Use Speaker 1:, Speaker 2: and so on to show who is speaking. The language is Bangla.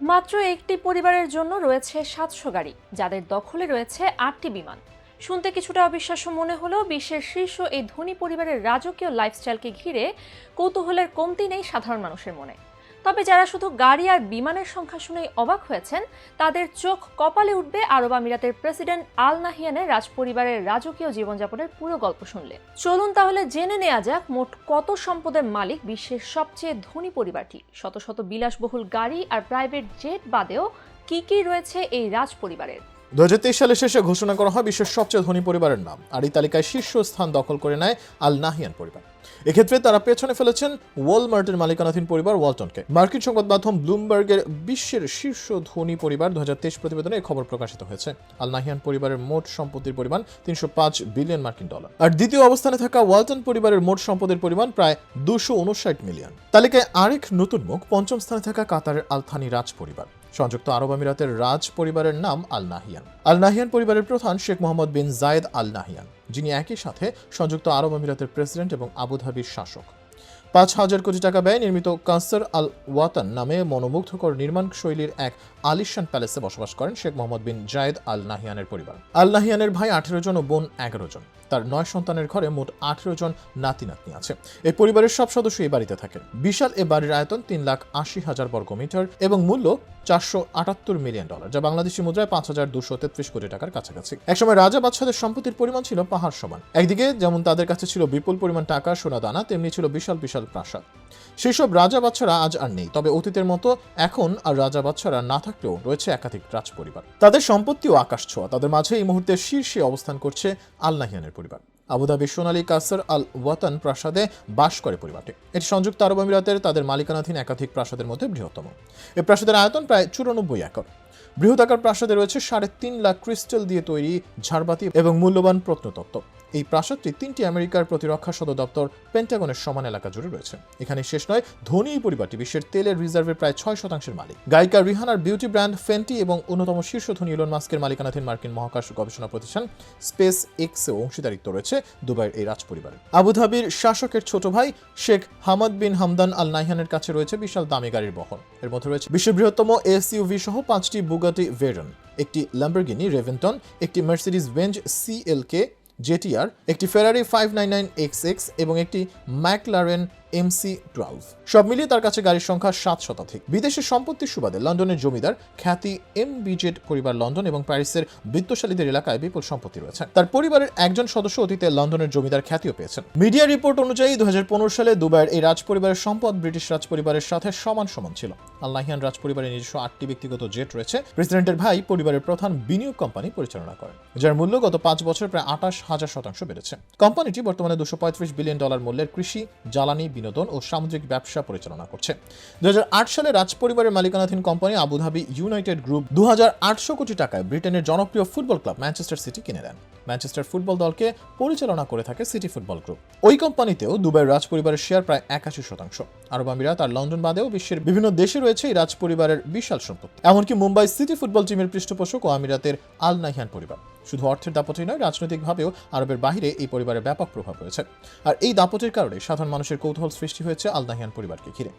Speaker 1: মাত্র একটি পরিবারের জন্য রয়েছে সাতশো গাড়ি, যাদের দখলে রয়েছে আটটি বিমান। শুনতে কিছুটা অবিশ্বাস্য মনে হলেও বিশ্বের শীর্ষ এই ধনী পরিবারের রাজকীয় লাইফস্টাইলকে ঘিরে কৌতূহলের কমতি নেই সাধারণ মানুষের মনে। তবে যারা শুধু গাড়ি আর বিমানের সংখ্যা শুনেই অবাক হয়েছেন, তাদের চোখ কপালে উঠবে আরব আমিরাতের প্রেসিডেন্ট আল নাহিয়ানের রাজপরিবারের রাজকীয় জীবনযাপনের পুরো গল্প শুনলে। চলুন তাহলে জেনে নেওয়া যাক মোট কত সম্পদের মালিক বিশ্বের সবচেয়ে ধনী পরিবারটি। শত শত বিলাসবহুল গাড়ি আর প্রাইভেট জেট বাদেও কি কি রয়েছে এই রাজ পরিবারের
Speaker 2: দু সালের শেষে ঘোষণা করা হয় বিশ্বের সবচেয়ে ধনী পরিবারের নাম। আর এই তালিকায় শীর্ষ স্থান দখল করে নেয় আল নাহিয়ান পরিবার। এক্ষেত্রে তারা পেছনে ফেলেছেন ওয়ালমার্টের মালিকানাধীন পরিবার ওয়ালটনকে। মার্কিন সংবাদ মাধ্যম ব্লুমবার্গের বিশ্বের শীর্ষ ধনী পরিবার দু হাজার তেইশ প্রতিবেদনে খবর প্রকাশিত হয়েছে। আল নাহিয়ান পরিবারের মোট সম্পত্তির পরিমাণ তিনশো পাঁচ বিলিয়ন মার্কিন ডলার। আর দ্বিতীয় অবস্থানে থাকা ওয়ালটন পরিবারের মোট সম্পদের পরিমাণ প্রায় দুশো মিলিয়ন। তালিকায় আরেক নতুন মুখ পঞ্চম স্থানে থাকা কাতারের আলথানি রাজ পরিবার। সংযুক্ত আরব আমিরাতের রাজ পরিবারের নাম আল নাহিয়ান। আল নাহিয়ান পরিবারের প্রধান শেখ মোহাম্মদ বিন জায়েদ আল নাহিয়ান, যিনি একই সাথে সংযুক্ত আরব আমিরাতের প্রেসিডেন্ট এবং আবুধাবির শাসক। পাঁচ হাজার কোটি টাকা ব্যয় নির্মিত কানসার আল ওয়াতান নামে মনোমুগ্ধকর নির্মাণ শৈলীর এক আলিশান প্যালেসে বসবাস করেন শেখ মোহাম্মদ বিন জায়েদ আল নাহিয়ানের পরিবার। আল নাহিয়ানের ভাই আঠেরো জন ও বোন এগারো জন। তার নয় সন্তানের ঘরে মোট আঠেরো জন নাতি নাতনি আছে। এই পরিবারের সব সদস্য এই বাড়িতে থাকে বিশাল এ বাড়ির আয়তন তিন লাখ আশি হাজার বর্গমিটার এবং মূল্য চারশো আটাত্তর মিলিয়ন ডলার যা বাংলাদেশি মুদ্রায় পাঁচ হাজার দুশো তেত্রিশ কোটি টাকার কাছাকাছি। একসময় রাজা বাদশাদের সম্পত্তির পরিমাণ ছিল পাহাড় সমান। একদিকে যেমন তাদের কাছে ছিল বিপুল পরিমাণ টাকা, সোনা, দানা, তেমনি ছিল বিশাল বিশাল প্রাসাদ। সেসব রাজা বাচ্চারা আজ আর নেই, তবে অতীতের মতো এখন আর রাজা বাচ্চারা না থাকলেও রয়েছে একাধিক রাজ পরিবার তাদের সম্পত্তিও আকাশ ছোঁয়া, তাদের মাঝে এই মুহূর্তে শীর্ষে অবস্থান করছে আল নাহিয়ানের পরিবার। আবুধাবির সোনালী কাসার আল ওয়াতান প্রাসাদে বাস করে পরিবারটি। এটি সংযুক্ত আরব আমিরাতের তাদের মালিকানাধীন একাধিক প্রাসাদের মধ্যে বৃহত্তম। এই প্রাসাদের আয়তন প্রায় চুরানব্বই একর। বৃহদাকার প্রাসাদে রয়েছে সাড়ে তিন লাখ ক্রিস্টাল দিয়ে তৈরি ঝাড়বাতি এবং মূল্যবান প্রত্নতত্ত্ব। এই প্রাসাদটি তিনটি আমেরিকার প্রতিরক্ষা সদর দপ্তর পেন্টাগনের সমান এলাকা জুড়ে রয়েছে। এখানে শেষ নয়, ধনী পরিবারটি বিশ্বের তেলের রিজার্ভের প্রায় ছয় শতাংশের মালিক। গায়িকা রিহানার বিউটি ব্র্যান্ড ফেন্টি এবং অন্যতম শীর্ষ ধনী ইলন মাস্কের মালিকানাধীন মার্কিন মহাকাশ গবেষণা প্রতিষ্ঠান স্পেস এক্সেও অংশীদারিত্ব রয়েছে দুবাইয়ের এই রাজ পরিবারের আবুধাবির শাসকের ছোট ভাই শেখ হামাদ বিন হামদান আল নাইহানের কাছে রয়েছে বিশাল দামি গাড়ির বহন এর মধ্যে রয়েছে বিশ্বের বৃহত্তম এসইউভি সহ পাঁচটি বুগাটি ভেরন, একটি ল্যাম্বরগিনি রেভেন্টন একটি মার্সিডিস বেঞ্জ সিএলকে জেটিআর একটি Ferrari five nine nine X X এবং একটি ম্যাকলারেন এমসি টুয়েলভ সব মিলিয়ে তার কাছে গাড়ির সংখ্যা সাত শতাধিক। বিদেশের সম্পত্তির সুবাদে লন্ডনের জমিদার খ্যাতি এম বিজেট পরিবার লন্ডন এবং প্যারিসের বিত্তশালীদের এলাকায় বিপুল সম্পত্তি রয়েছে। তার পরিবারের একজন সদস্য অতীতে লন্ডনের জমিদার খ্যাতিও পেয়েছেন। মিডিয়া রিপোর্ট অনুযায়ী দু সালে দুবাইয়ের এই রাজপরিবারের সম্পদ ব্রিটিশ রাজপরিবারের সাথে সমান সমান ছিল। আল্লাহিয়ান রাজপরিবারের নিজস্ব আটটি ব্যক্তিগত জেট রয়েছে। প্রেসিডেন্টের ভাই পরিবারের প্রধান বিনিয়োগ কোম্পানি পরিচালনা করেন, যার মূল্য গত পাঁচ বছর প্রায় আঠাশ হাজার শতাংশ বেড়েছে। কোম্পানিটি বর্তমানে দুশো বিলিয়ন ডলার মূল্যের কৃষি, জ্বালানি বিনোদন ও সামুদ্রিক ব্যবসা পরিচালনা করছে। দু সালে রাজপরিবারের মালিকানাধীন কোম্পানি আবুধাবি ইউনাইটেড গ্রুপ দু কোটি টাকায় ব্রিটেনের জনপ্রিয় ফুটবল ক্লাব ম্যানচেস্টার সিটি কিনে দেন। ম্যানচেস্টার ফুটবল দলকে পরিচালনা করে থাকে সিটি ফুটবল গ্রুপ। ওই কোম্পানিতেও দুবাইয়ের রাজপরিবারের শেয়ার প্রায় একাশি শতাংশ। আরব আমিরাত আর লন্ডন বাদেও বিশ্বের বিভিন্ন দেশে রয়েছে এই রাজপরিবারের বিশাল সম্পত্তি। এমনকি মুম্বাই সিটি ফুটবল টিমের পৃষ্ঠপোষক ও আমিরাতের আল নাহিয়ান পরিবার। শুধু অর্থের দাপটেই নয়, রাজনৈতিকভাবেও আরবের বাহিরে এই পরিবারের ব্যাপক প্রভাব রয়েছে। আর এই দাপটের কারণে সাধারণ মানুষের কৌতূহল সৃষ্টি হয়েছে আল নাহিয়ান পরিবারকে ঘিরে।